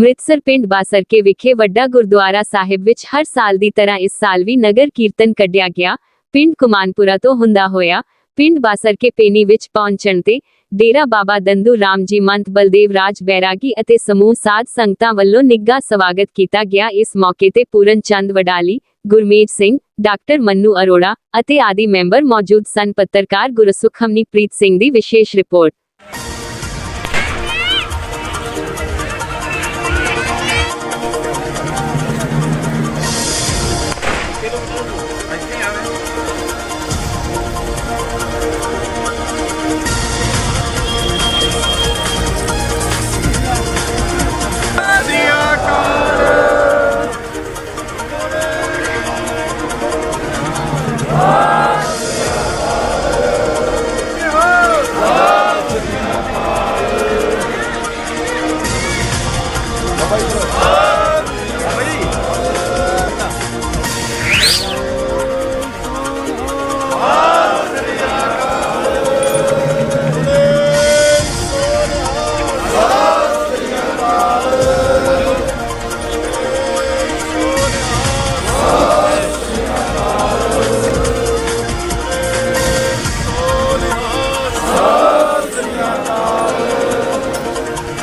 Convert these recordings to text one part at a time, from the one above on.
ਅੰਮ੍ਰਿਤਸਰ ਪਿੰਡ ਬਾਸਰਕੇ ਵਿਖੇ ਵੱਡਾ ਗੁਰਦੁਆਰਾ ਸਾਹਿਬ ਵਿੱਚ ਹਰ ਸਾਲ ਦੀ ਤਰ੍ਹਾਂ ਇਸ ਸਾਲ ਵੀ ਨਗਰ ਕੀਰਤਨ ਕੱਢਿਆ ਗਿਆ। ਪਿੰਡ ਕੁਮਾਨਪੁਰਾ ਤੋਂ ਹੁੰਦਾ ਹੋਇਆ, ਪਿੰਡ ਬਾਸਰਕੇ ਪੇਨੀ ਵਿੱਚ ਪਹੁੰਚਣ ਤੇ ਡੇਰਾ ਬਾਬਾ ਦੰਦੂ ਰਾਮ ਜੀ, ਮੰਤ ਬਲਦੇਵ ਰਾਜ ਬੈਰਾਗੀ ਅਤੇ ਸਮੂਹ ਸਾਧ ਸੰਗਤਾਂ ਵੱਲੋਂ ਨਿੱਘਾ ਸਵਾਗਤ ਕੀਤਾ ਗਿਆ। ਇਸ ਮੌਕੇ ਤੇ ਪੂਰਨ ਚੰਦ ਵਡਾਲੀ, ਗੁਰਮੇਜ ਸਿੰਘ, ਡਾਕਟਰ ਮੰਨੂ ਅਰੋੜਾ ਅਤੇ ਆਦਿ ਮੈਂਬਰ ਮੌਜੂਦ ਸਨ। ਪੱਤਰਕਾਰ ਗੁਰਸੁਖ ਪ੍ਰੀਤ ਸਿੰਘ ਦੀ ਵਿਸ਼ੇਸ਼ ਰਿਪੋਰਟ।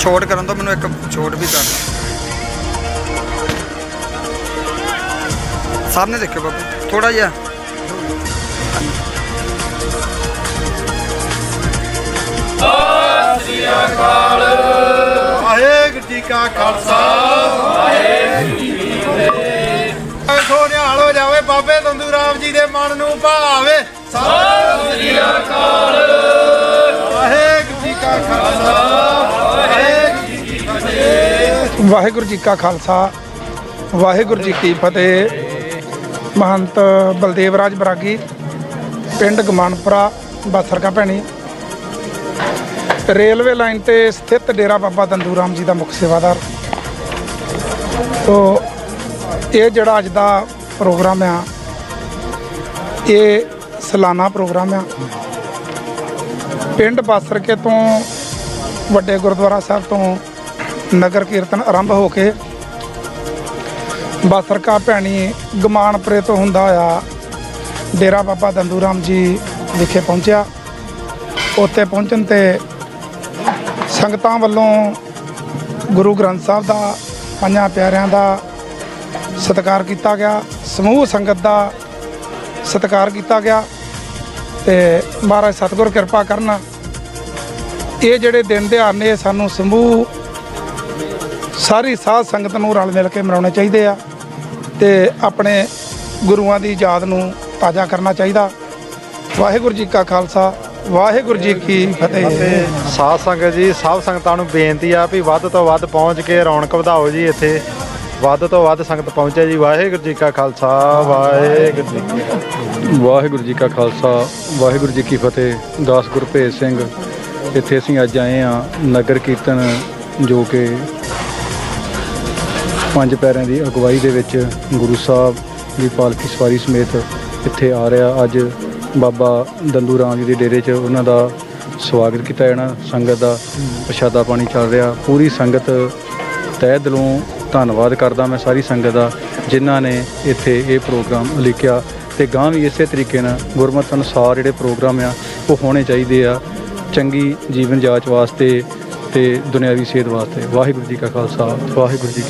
ਛੋਟ ਕਰਨ ਤੋਂ ਮੈਨੂੰ ਇੱਕ ਛੋਟ ਵੀ ਕਰ। ਸਾਹਮਣੇ ਦੇਖਿਓ ਬਾਬੂ ਥੋੜਾ ਜਿਹਾ। ਵਾਹਿਗੁਰੂ ਜੀ ਕਾ ਖਾਲਸਾ। ਵਾਹਿਗੁਰੂ ਵਾਹਿਗੁਰੂ ਜੀ ਕਾ ਖਾਲਸਾ, ਵਾਹਿਗੁਰੂ ਜੀ ਕੀ ਫਤਿਹ। ਮਹੰਤ ਬਲਦੇਵ ਰਾਜ ਬਰਾਗੀ, ਪਿੰਡ ਗਮਾਨਪੁਰਾ, ਬਾਸਰਕਾ ਭੈਣੀ। ਰੇਲਵੇ ਲਾਈਨ ਤੇ ਸਥਿਤ ਡੇਰਾ ਬਾਬਾ ਦੰਦੂ ਰਾਮ ਜੀ ਦਾ ਮੁੱਖ ਸੇਵਾਦਾਰ। ਤੋ, ਇਹ ਜਿਹੜਾ ਅੱਜ ਦਾ ਪ੍ਰੋਗਰਾਮ ਆ, ਇਹ ਸਾਲਾਨਾ ਪ੍ਰੋਗਰਾਮ ਆ। ਪਿੰਡ ਬਾਸਰਕੇ ਤੋਂ ਵੱਡੇ ਗੁਰਦੁਆਰਾ ਸਾਹਿਬ ਤੋਂ ਨਗਰ ਕੀਰਤਨ ਆਰੰਭ ਹੋ ਕੇ ਬਾਸਰਕਾ ਭੈਣੀ ਗਮਾਨਪੁਰੇ ਤੋਂ ਹੁੰਦਾ ਆ। ਡੇਰਾ ਬਾਬਾ ਦੰਦੂ ਰਾਮ ਜੀ ਵਿਖੇ ਪਹੁੰਚਿਆ। ਉੱਥੇ ਪਹੁੰਚਣ ਤੇ ਸੰਗਤਾਂ ਵੱਲੋਂ ਗੁਰੂ ਗ੍ਰੰਥ ਸਾਹਿਬ ਦਾ, ਪੰਜਾਂ ਪਿਆਰਿਆਂ ਦਾ ਸਤਿਕਾਰ ਕੀਤਾ ਗਿਆ। ਸਮੂਹ ਸੰਗਤ ਦਾ ਸਤਿਕਾਰ ਕੀਤਾ ਗਿਆ ਤੇ ਮਹਾਰਾਜ ਸਤਿਗੁਰ ਕਿਰਪਾ ਕਰਨ, ਇਹ ਜਿਹੜੇ ਦਿਨ ਦਿਹਾੜ ਨੇ ਸਾਨੂੰ ਸਮੂਹ ਸਾਰੀ ਸਾਧ ਸੰਗਤ ਨੂੰ ਰਲ ਮਿਲ ਕੇ ਮਨਾਉਣੇ ਚਾਹੀਦੇ ਆ ਤੇ ਆਪਣੇ ਗੁਰੂਆਂ ਦੀ ਯਾਦ ਨੂੰ ਤਾਜ਼ਾ ਕਰਨਾ ਚਾਹੀਦਾ। ਵਾਹਿਗੁਰੂ ਜੀ ਕਾ ਖਾਲਸਾ ਵਾਹਿਗੁਰੂ ਜੀ ਕੀ ਫਤਿਹ। ਸਾਧ ਸੰਗਤ ਜੀ ਸਭ ਸੰਗਤਾਂ ਨੂੰ ਬੇਨਤੀ ਆ ਵੀ ਵੱਧ ਤੋਂ ਵੱਧ ਪਹੁੰਚ ਕੇ ਰੌਣਕ ਵਧਾਓ ਜੀ ਇੱਥੇ। ਵੱਧ ਤੋਂ ਵੱਧ ਸੰਗਤ ਪਹੁੰਚੇ ਜੀ। ਵਾਹਿਗੁਰੂ ਜੀ ਕਾ ਖਾਲਸਾ ਵਾਹਿਗੁਰੂ ਜੀ ਕੀ ਫਤਿਹ। ਵਾਹਿਗੁਰੂ ਜੀ ਕਾ ਖਾਲਸਾ ਵਾਹਿਗੁਰੂ ਜੀ ਕੀ ਫਤਿਹ। ਦਾਸ ਗੁਰਭੇਜ ਸਿੰਘ ਇੱਥੇ ਅਸੀਂ ਅੱਜ ਆਏ ਆ ਨਗਰ ਕੀਰਤਨ ਜੋ ਕਿ ਪੰਜ ਪੈਰਿਆਂ ਦੀ ਅਗਵਾਈ ਦੇ ਵਿੱਚ ਗੁਰੂ ਸਾਹਿਬ ਦੀ ਪਾਲਕੀ ਸਵਾਰੀ ਸਮੇਤ ਇੱਥੇ ਆ ਰਿਹਾ। ਅੱਜ ਬਾਬਾ ਦੰਦੂ ਰਾਮ ਜੀ ਦੇ ਡੇਰੇ 'ਚ ਉਹਨਾਂ ਦਾ ਸਵਾਗਤ ਕੀਤਾ ਜਾਣਾ। ਸੰਗਤ ਦਾ ਪ੍ਰਸ਼ਾਦਾ ਪਾਣੀ ਚੱਲ ਰਿਹਾ। ਪੂਰੀ ਸੰਗਤ ਤਹਿ ਦਿਲੋਂ ਧੰਨਵਾਦ ਕਰਦਾ ਮੈਂ ਸਾਰੀ ਸੰਗਤ ਦਾ, ਜਿਨ੍ਹਾਂ ਨੇ ਇੱਥੇ ਇਹ ਪ੍ਰੋਗਰਾਮ ਉਲੀਕਿਆ। ਤੇ ਗਾਂ ਵੀ ਇਸੇ ਤਰੀਕੇ ਨਾਲ ਗੁਰਮਤ ਅਨੁਸਾਰ ਜਿਹੜੇ ਪ੍ਰੋਗਰਾਮ ਆ, ਉਹ ਹੋਣੇ ਚਾਹੀਦੇ ਆ। ਚੰਗੀ ਜੀਵਨ ਜਾਚ ਵਾਸਤੇ ਤੇ ਦੁਨਿਆਵੀ ਸਿਹਤ ਵਾਸਤੇ। ਵਾਹਿਗੁਰੂ ਜੀ ਕਾ ਖਾਲਸਾ, ਵਾਹਿਗੁਰੂ ਜੀ